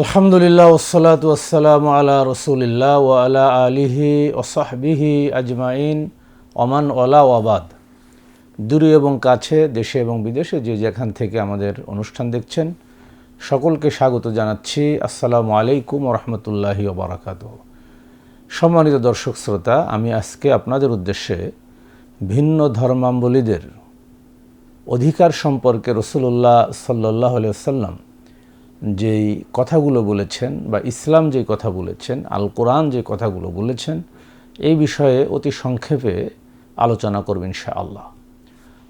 আলহামদুলিল্লাহ ওসলাত ওসালাম আলা রসুলিল্লাহ ও আলা আলিহি ওসাহবিহি আজমাইন ওমান ওলা ওয়াবাদ দূরে এবং কাছে, দেশে এবং বিদেশে যে যেখান থেকে আমাদের অনুষ্ঠান দেখছেন, সকলকে স্বাগত জানাচ্ছি। আসসালামু আলাইকুম রহমতুল্লাহি ওবরাকাত সম্মানিত দর্শক শ্রোতা, আমি আজকে আপনাদের উদ্দেশ্যে ভিন্ন ধর্মাম্বলীদের অধিকার সম্পর্কে রসুল্লাহ সাল্লাহ সাল্লাম যেই কথাগুলো বলেছেন বা ইসলাম যে কথা বলেছেন আল কোরআন যে কথাগুলো বলেছেন, এই বিষয়ে অতি সংক্ষেপে আলোচনা করবেন শাহ আল্লাহ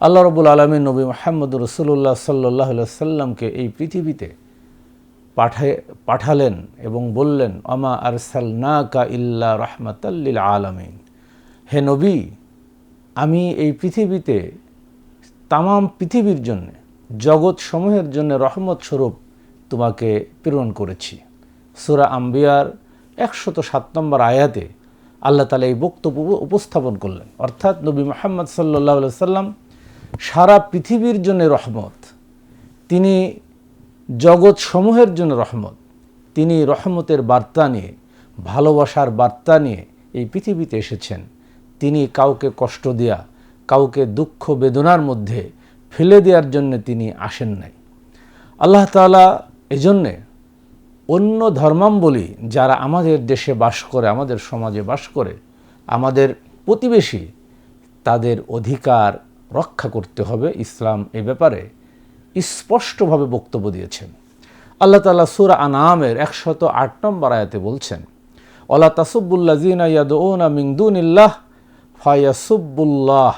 আল্লাহ রবুল আলমী নবী মোহাম্মদ রসুল্লাহ সাল্লাহ সাল্লামকে এই পৃথিবীতে পাঠায় পাঠালেন এবং বললেন আমা আরসাল না কা ইল্লা রহমতাল্লিল আলমিন। হে নবী, আমি এই পৃথিবীতে তামাম পৃথিবীর জন্যে জগৎ সমূহের জন্য রহমত স্বরূপ তোমাকে প্রেরণ করেছি। সুরা আম্বিয়ার একশত সাত নম্বর আয়াতে আল্লাহ তালা এই বক্তব্য উপস্থাপন করলেন। অর্থাৎ নবী মোহাম্মদ সাল্লাহ সাল্লাম সারা পৃথিবীর জন্য রহমত, তিনি জগৎ সমূহের জন্য রহমত, তিনি রহমতের বার্তা নিয়ে, ভালোবাসার বার্তা নিয়ে এই পৃথিবীতে এসেছেন। তিনি কাউকে কষ্ট দেয়া, কাউকে দুঃখ বেদনার মধ্যে ফেলে দেওয়ার জন্য তিনি আসেন নাই। আল্লাহ তালা এজন্যে অন্য ধর্মাম্বলী যারা আমাদের দেশে বাস করে, আমাদের সমাজে বাস করে, আমাদের প্রতিবেশী, তাদের অধিকার রক্ষা করতে হবে ইসলাম এ ব্যাপারে স্পষ্টভাবে বক্তব্য দিয়েছেন। আল্লাহ তালা সুরা আনামের একশত আট নম্বর আয়াতে বলছেন, ওলা তাসুবুল্লা জিনা ইয়াদৌনা মিংদুনিল্লাহ ফায়াসুবুল্লাহ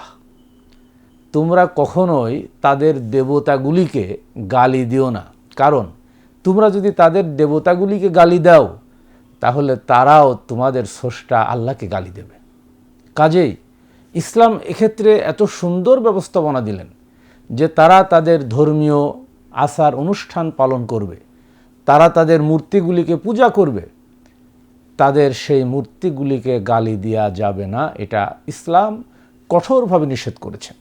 তোমরা কখনোই তাদের দেবতাগুলিকে গালি দিও না। কারণ তোমরা যদি তাদের দেবতাগুলিকে গালি দাও, তাহলে তারাও তোমাদের স্রষ্টা আল্লাহকে গালি দেবে। কাজেই ইসলাম এক্ষেত্রে এত সুন্দর ব্যবস্থাপনা দিলেন যে তারা তাদের ধর্মীয় আচার অনুষ্ঠান পালন করবে, তারা তাদের মূর্তিগুলিকে পূজা করবে, তাদের সেই মূর্তিগুলিকে গালি দেওয়া যাবে না, এটা ইসলাম কঠোরভাবে নিষেধ করেছেন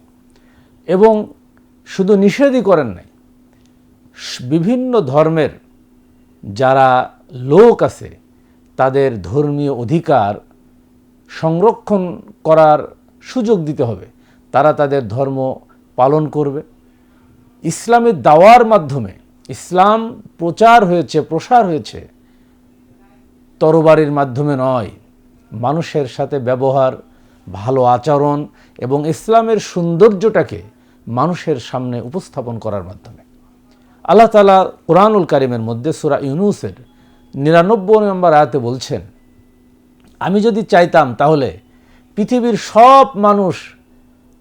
এবং শুধু নিষেধই করেন নাই বিভিন্ন ধর্মের যারা লোক আছে, তাদের ধর্মীয় অধিকার সংরক্ষণ করার সুযোগ দিতে হবে। তারা তাদের ধর্ম পালন করবে। ইসলামের দাওয়ার মাধ্যমে ইসলাম প্রচার হয়েছে, প্রসার হয়েছে তরবারির মাধ্যমে নয়, মানুষের সাথে ব্যবহার, ভালো আচরণ এবং ইসলামের সৌন্দর্যটাকে মানুষের সামনে উপস্থাপন করার মাধ্যমে। আল্লাহ তালা কোরআনুল কারিমের মধ্যে সুরা ইউনুসের নিরানব্বই নম্বর আয়াতে বলছেন, আমি যদি চাইতাম তাহলে পৃথিবীর সব মানুষ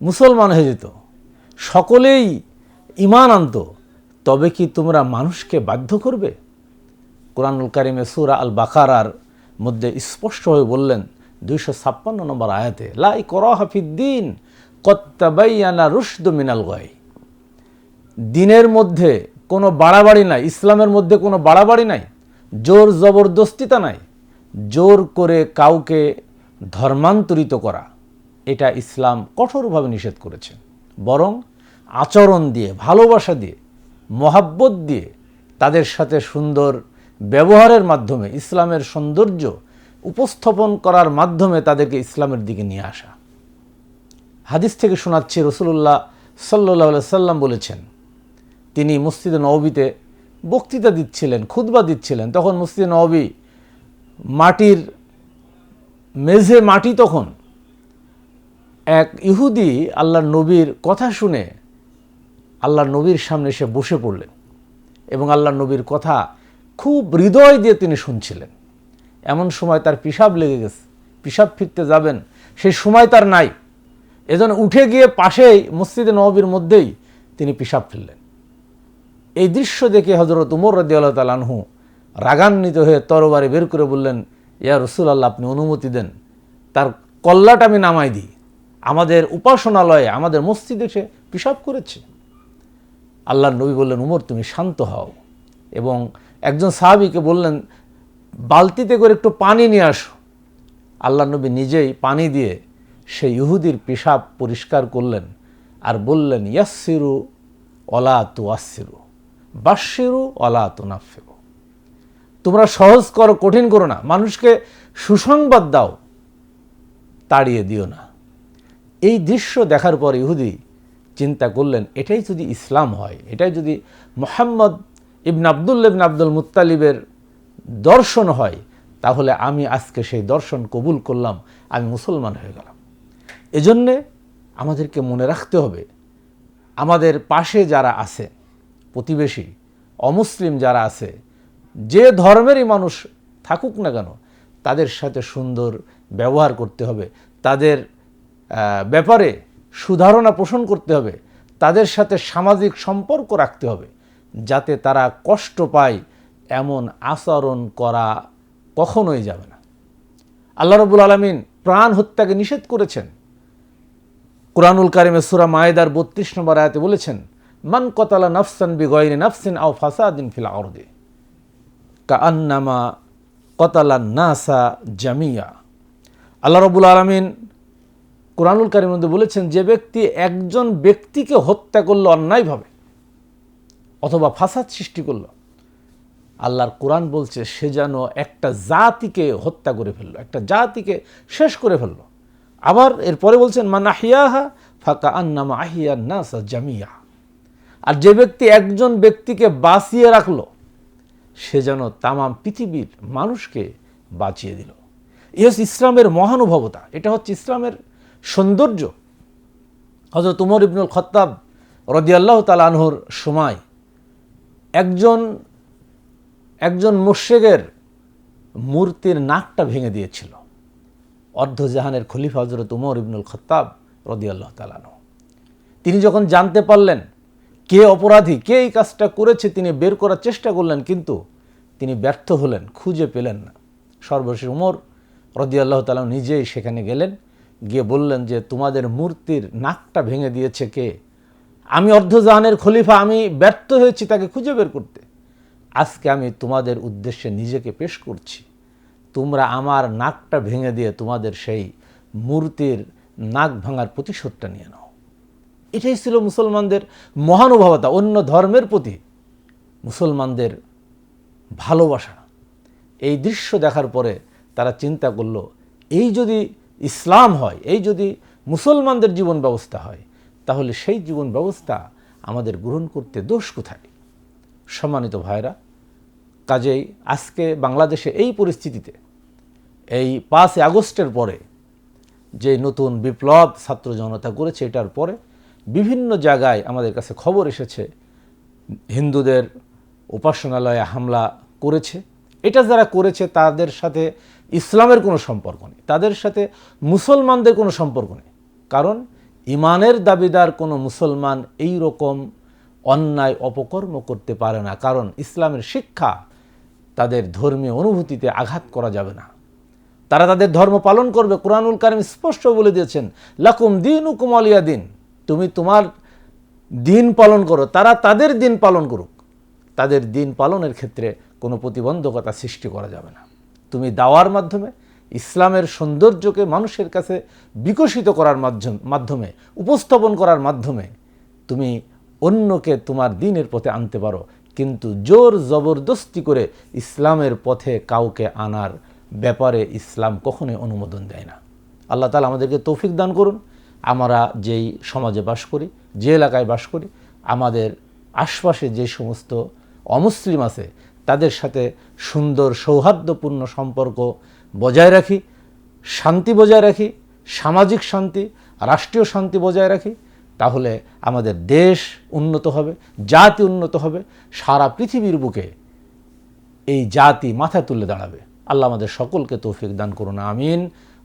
মুসলমান হয়ে যেত, সকলেই ইমান আনত, তবে কি তোমরা মানুষকে বাধ্য করবে? কোরআনুল কারিমে সুরা আল বাকারার মধ্যে স্পষ্টভাবে বললেন দুইশো ছাপ্পান্ন নম্বর আয়াতে লাই করহাফিদ্দিন কত্তাবাইয়ানা রুশদ মিনাল গয় দিনের মধ্যে কোনো বাড়াবাড়ি নাই। ইসলামের মধ্যে কোনো বাড়াবাড়ি নাই। জোর জবরদস্তিতা নাই। জোর করে কাউকে ধর্মান্তরিত করা। এটা ইসলাম কঠোরভাবে নিষেধ করেছে। বরং আচরণ দিয়ে, ভালোবাসা দিয়ে, মহাব্বত দিয়ে তাদের সাথে সুন্দর ব্যবহারের মাধ্যমে, ইসলামের সৌন্দর্য উপস্থাপন করার মাধ্যমে তাদেরকে ইসলামের দিকে নিয়ে আসা। হাদিস থেকে শোনাচ্ছি রসুল্লাহ সাল্লাহ সাল্লাম বলেছেন তিনি মসজিদে নবীতে বক্তৃতা দিচ্ছিলেন খুদবা দিচ্ছিলেন। তখন মসজিদে নবী মাটির মেঝে মাটি তখন এক ইহুদি আল্লাহ নবীর কথা শুনে আল্লাহ নবীর সামনে এসে বসে পড়লেন এবং আল্লাহ নবীর কথা খুব হৃদয় দিয়ে তিনি শুনছিলেন। এমন সময় তার পিসাব লেগে গেছে পিসাব ফিরতে যাবেন সেই সময় তার নাই। এজন্য উঠে গিয়ে পাশেই মসজিদে নবীর মধ্যেই তিনি পিসাব ফেললেন এই দৃশ্য দেখে হজরত উমর রদি আল্লাহ তালানহু রাগান্বিত হয়ে তরবারে বের করে বললেন, ইয়া রসুল আল্লাহ আপনি অনুমতি দেন। তার কল্লাটা আমি নামাই দিই। আমাদের উপাসনালয়ে, আমাদের মসজিদে সে পিসাব করেছে। আল্লাহ নবী বললেন, উমর, তুমি শান্ত হও। এবং একজন সাহাবিকে বললেন, বালতিতে করে একটু পানি নিয়ে আসো। আল্লাহ নবী নিজেই পানি দিয়ে সেই ইহুদির পেশাব পরিষ্কার করলেন আর বললেন ইয়াসিরু অলা তু আসিরু বাসিরু অলা তু নাফিরু তোমরা সহজ করো, কঠিন করো না। মানুষকে সুসংবাদ দাও, তাড়িয়ে দিও না। এই দৃশ্য দেখার পর ইহুদি চিন্তা করলেন, এটাই যদি ইসলাম হয়, এটাই যদি মোহাম্মদ ইবন আবদুল্লা ইবন আব্দুল মুত্তালিবের দর্শন হয়, তাহলে আমি আজকে সেই দর্শন কবুল করলাম, আমি মুসলমান হয়ে গেলাম। এজন্যে আমাদেরকে মনে রাখতে হবে, আমাদের পাশে যারা আছে প্রতিবেশী, অমুসলিম যারা আছে, যে ধর্মেরই মানুষ থাকুক না কেন, তাদের সাথে সুন্দর ব্যবহার করতে হবে। তাদের ব্যাপারে সুধারণা পোষণ করতে হবে। তাদের সাথে সামাজিক সম্পর্ক রাখতে হবে, যাতে তারা কষ্ট পায় এমন আচরণ করা কখনোই যাবে না। আল্লাহ রবুল আলমিন প্রাণ হত্যাকে নিষেধ করেছেন। কোরআনুল কারিমে সুরা মায়েদার বত্রিশ নম্বর আয়াতে বলেছেন মান কতালা নাফসান বি গয়রি নাফসিন আও ফাসাদিন ফিল আরদে। কা আন্নামা কতালা নাসা জামিয়া। আল্লাহ রবুল আলমিন কোরআনুল কারিমের মধ্যে বলেছেন, যে ব্যক্তি একজন ব্যক্তিকে হত্যা করল অন্যায়ভাবে অথবা ফাসাদ সৃষ্টি করল, আল্লাহর কোরআন বলছে সে যেন একটা জাতিকে হত্যা করে ফেলল, একটা জাতিকে শেষ করে ফেলল। আবার এরপরে বলছেন, মান আহিয়াহা ফাঁকা আন্নামা আহিয়া নাসা জামিয়া। আর যে ব্যক্তি একজন ব্যক্তিকে বাঁচিয়ে রাখল, সে যেন তামাম পৃথিবীর মানুষকে বাঁচিয়ে দিল। এ হচ্ছে ইসলামের মহানুভবতা। এটা হচ্ছে ইসলামের সৌন্দর্য। হজরত উমর ইবনুল খত্তাব রদিয়াল্লাহ তালানহর সময় একজন একজন মুর্শেকের মূর্তির নাকটা ভেঙে দিয়েছিল। অর্ধজাহানের খলিফা হজরত উমর ইবনুল খত্তাব রদিয়াল্লাহ তালানহ তিনি যখন জানতে পারলেন কে অপরাধী, কে এই কাজটা করেছে তিনি বের করার চেষ্টা করলেন, কিন্তু তিনি ব্যর্থ হলেন, খুঁজে পেলেন না। সর্বশেষ উমর রদিয়াল্লাহ তালা নিজেই সেখানে গেলেন, গিয়ে বললেন যে, তোমাদের মূর্তির নাকটা ভেঙে দিয়েছে কে? আমি অর্ধজাহানের খলিফা, আমি ব্যর্থ হয়েছি তাকে খুঁজে বের করতে। আজকে আমি তোমাদের উদ্দেশ্যে নিজেকে পেশ করছি। তোমরা আমার নাকটা ভেঙে দিয়ে তোমাদের সেই মূর্তির নাক ভাঙার প্রতিশোধটা নিয়ে নাও। এটাই ছিল মুসলমানদের মহানুভবতা, অন্য ধর্মের প্রতি মুসলমানদের ভালোবাসা। এই দৃশ্য দেখার পরে তারা চিন্তা করল, এই যদি ইসলাম হয়, এই যদি মুসলমানদের জীবন ব্যবস্থা হয়, তাহলে সেই জীবন ব্যবস্থা আমাদের গ্রহণ করতে দোষ কোথায়? সম্মানিত ভাইরা কাজেই আজকে বাংলাদেশে এই পরিস্থিতিতে, এই পাঁচই আগস্টের পরে যে নতুন বিপ্লব ছাত্র জনতা করেছে, এটার পরে বিভিন্ন জায়গায় আমাদের কাছে খবর এসেছে, হিন্দুদের উপাসনালয়ে হামলা করেছে। এটা যারা করেছে, তাদের সাথে ইসলামের কোনো সম্পর্ক নেই। তাদের সাথে মুসলমানদের কোনো সম্পর্ক নেই। কারণ ইমানের দাবিদার কোনো মুসলমান এই রকম অন্যায় অপকর্ম করতে পারে না। কারণ ইসলামের শিক্ষা তাদের ধর্মীয় অনুভূতিতে আঘাত করা যাবে না। তারা তাদের ধর্ম পালন করবে। কোরআনুল কারিম স্পষ্ট বলে দিয়েছেন, লাকুম দিন উকুম আলিয়া দিন। তুমি তোমার দিন পালন করো, তারা তাদের দিন পালন করুক। তাদের দিন পালনের ক্ষেত্রে কোনো প্রতিবন্ধকতা সৃষ্টি করা যাবে না। তুমি দাওয়ার মাধ্যমে, ইসলামের সৌন্দর্যকে মানুষের কাছে বিকশিত করার মাধ্যম- মাধ্যমে, উপস্থাপন করার মাধ্যমে তুমি অন্যকে তোমার দিনের পথে আনতে পারো। কিন্তু জোর জবরদস্তি করে ইসলামের পথে কাউকে আনার ব্যাপারে ইসলাম কখনোই অনুমোদন দেয় না। আল্লাহ তালা আমাদেরকে তৌফিক দান করুন। আমরা যেই সমাজে বাস করি, যে এলাকায় বাস করি, আমাদের আশপাশে যে সমস্ত অমুসলিম আছে, তাদের সাথে সুন্দর সৌহার্দ্যপূর্ণ সম্পর্ক বজায় রাখি, শান্তি বজায় রাখি, সামাজিক শান্তি, রাষ্ট্রীয় শান্তি বজায় রাখি, তাহলে আমাদের দেশ উন্নত হবে, জাতি উন্নত হবে, সারা পৃথিবীর বুকে এই জাতি মাথা তুলে দাঁড়াবে। আল্লাহ আমাদের সকলকে তৌফিক দান করুন, আমিন।